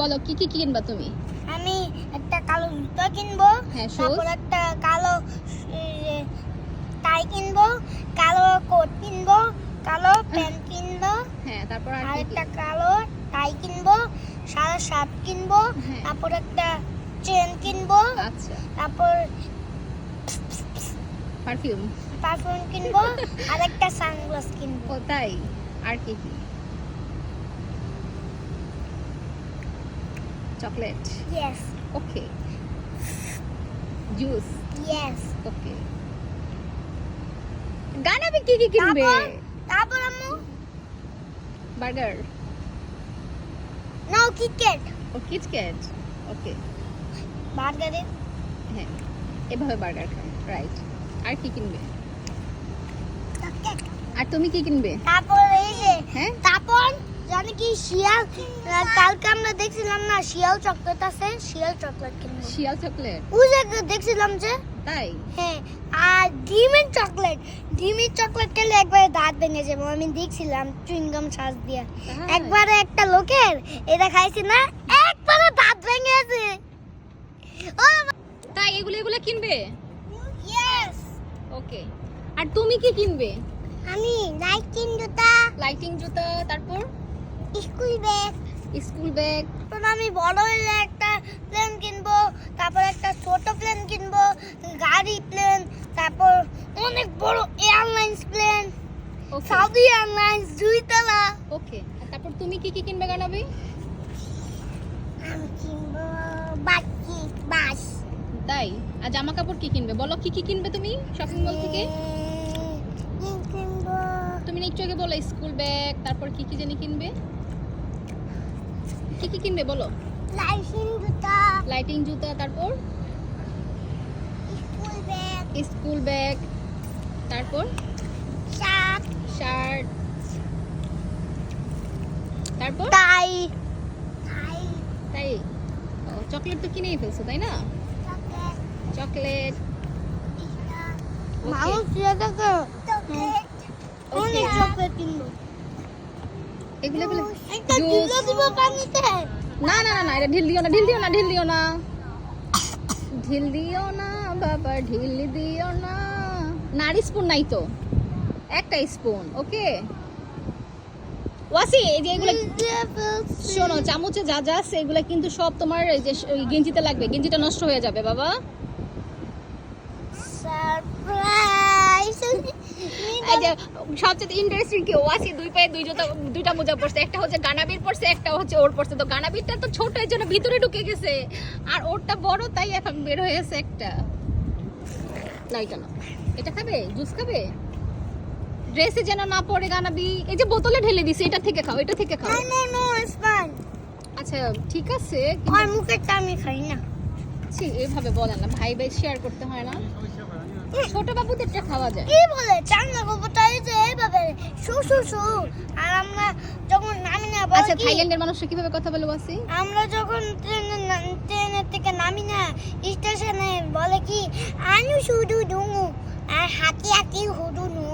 বলো কি কি কিনবা তুমি? আমি একটা কালো জুতো কিনবো হ্যাঁ। তারপর একটা কালো টাই কিনবো কালো কোট কিনবো কালো প্যান্ট কিনবো হ্যাঁ তারপর আর? একটা কালো টাই কিনবো সাদা শার্ট কিনবো হ্যাঁ। তারপর একটা চেন কিনবো আচ্ছা। তারপর পারফিউম পারফিউম কিনবো আর একটা সানগ্লাস কিনবো তাই? আর কি কি? Chocolate yes okay juice yes okay গানাবি কি কি কিনবে তারপর আম্মু বার্গার নাও কিটক্যাট ও কিটক্যাট ওকে বার্গারে হ্যাঁ এভাবে বার্গার খান রাইট আর কি কিনবে আর তুমি কি কিনবে তারপর এই যে হ্যাঁ তারপর জানি কি শিয়াল কালকে আমরা দেখছিলাম না শিয়াল চকলেট আছে? শিয়াল চকলেট কিনবো। শিয়াল চকলেট ওই যে দেখছিলাম যে। তাই? হ্যাঁ আর ডিমের চকলেট ডিমের চকলেট খেলে একবারে দাঁত ভেঙে যাব। আমি দেখছিলাম চুইংগাম শ্বাস দিয়ে। তাই? একবারে একটা লোকের এটা খাইছি না একবারে দাঁত ভেঙে গেছে। ও তাই এগুলো এগুলো কিনবে? Yes okay. আর তুমি কি কিনবে? আমি লাইটিং জুতা। লাইটিং জুতা তারপর? School bag. School bag. তারপর আমি বড় হলে একটা প্লেন কিনবো তারপর একটা ছোট প্লেন কিনবো গাড়ি প্লেন তারপর অনেক বড় এয়ারলাইন্স প্লেন সাউদি এয়ারলাইন্স দুইতলা। ওকে তারপর তুমি কি কি কিনবে গানাবি? আমি কিনবো বাকি বাস। তাই? আর জামা কাপড় কি কিনবে? বলো কি কি কিনবে তুমি শপিং মল থেকে? তুমি না একটু আগে বলো স্কুল ব্যাগ তারপর কি কি জানি কিনবে? কি কি কিনবে বলো? লাইটিং জুতা। লাইটিং জুতা তারপর? স্কুল ব্যাগ স্কুল ব্যাগ তারপর? শার্ট শার্ট তারপর? টাই টাই তাই ও চকলেট তো কিনেই ফেলছো তাই না? চকলেট চকলেট যেটাকে চকলেট অনেক চকলেট কিনবো। এগুলো এগুলো। একটা. দিলো দিব পানিতে। না না না না এটা ঢিল দিও না ঢিল দিও না ঢিল দিও না। ঢিল দিও না বাবা ঢিল দিও না। নারী স্পুন নাই তো। একটা স্পুন ওকে ওয়াসি এই যে এগুলো শোনো চামচে যা যা আছে এগুলো কিন্তু সব তোমার এই যে গেঞ্জিতে লাগবে গেঞ্জিটা নষ্ট হয়ে যাবে বাবা সারপ্রাইজ এই যে সবচেয়ে ইন্টারেস্টিং কি ওয়াসি দুই পায়ে দুই জুতা দুইটা মোজা পড়ছে একটা হচ্ছে গানাবির পড়ছে একটা হচ্ছে ওর পড়ছে তো গানাবিরটা তো ছোট এর জন্য ভিতরে ঢুকে গেছে। আর ওরটা বড় তাই এখন বের হয়েছে একটা। না এটা না এটা খাবে? জুস খাবে? ড্রেসে যেন না পড়ে গানাবি। এই যে বোতলে ঢেলে দিছে এটা থেকে খাও এটা থেকে খাও। নো নো ইটস ফাইন আচ্ছা ঠিক আছে আর মুখেরটা আমি খাই না। ছি, এভাবে বলে না ভাই ভাই শেয়ার করতে হয় না। ছোট বাবুদেরটা খাওয়া যায়। কি বলে? চাঙ্গা গোবরটা এই যে এইভাবে শু শু শু। আর আমরা যখন নামি না আচ্ছা থাইল্যান্ডের মানুষরা কীভাবে কথা বলে ওয়াসি আমরা যখন ট্রেনে ট্রেনের থেকে নামি না স্টেশনে বলে কি আনু শুধু ডুঙু আর হাতি হাতি হুডু নু।